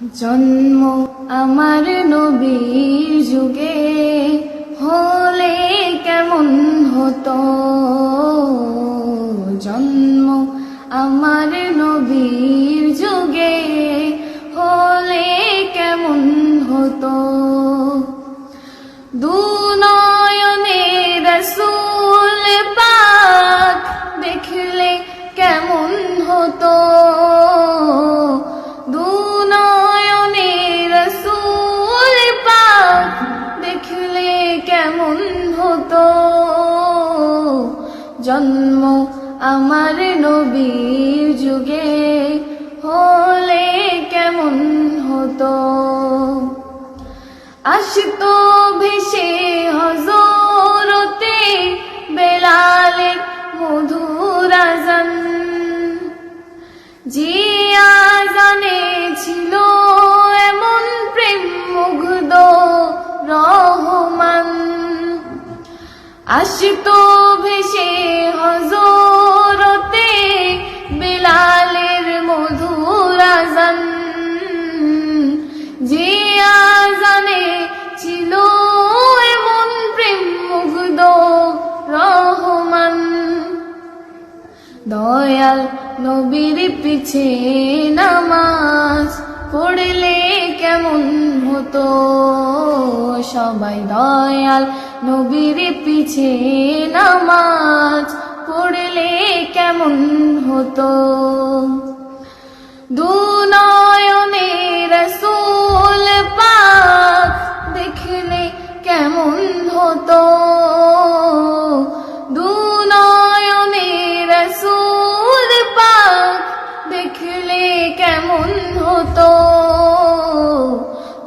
জন্ম আমার নবীর যুগে হলে কেমন জন্ম আমার নবীর যুগে হলে কেমন হতো? আসতো ভেসে হজরতে বেলালের মধুর আজান। যে আজানে ছিল এমন প্রেম মুগ্ধ রহমান। আসতো ভেসে দয়াল নবীর পিছে নামাজ পড়লে কেমন হতো? সবাই দয়াল নবীর পিছে নামাজ পড়লে কেমন হতো? দুনয়নে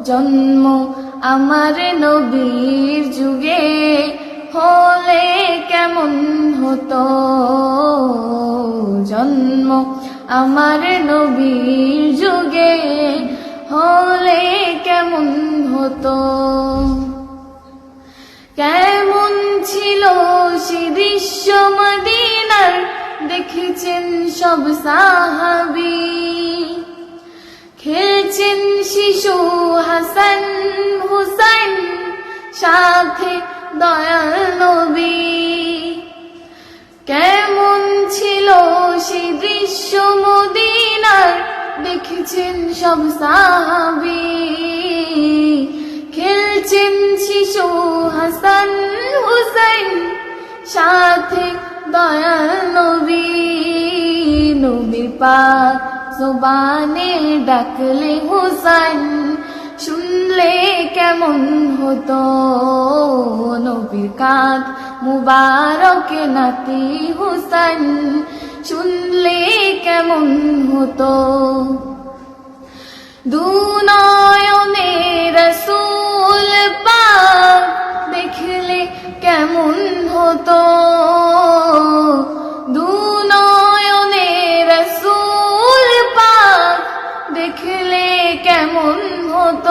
জন্ম আমার নবীর যুগে হলে কেমন হতো? জন্ম আমার নবীর যুগে হলে কেমন হতো? কেমন ছিল সে দৃশ্য মদিনার? দেখেছেন সব সাহাবি। খেলছেন শিশু হাসান হুসাইন সাথে, দয়াল নবী। কেমন ছিল সে দৃশ্য মদিনার দেখেছেন সব সাহাবি। খেলছেন শিশু হাসান হুসাইন সাথে, দয়াল নবী। নবীর পাক জবানে ডাকলে হুসাইন শুনলে কেমন হতো? নবীর কাঁধ মুবারকে নাতি হুসাইন শুনলে কেমন হতো? দুনয়নে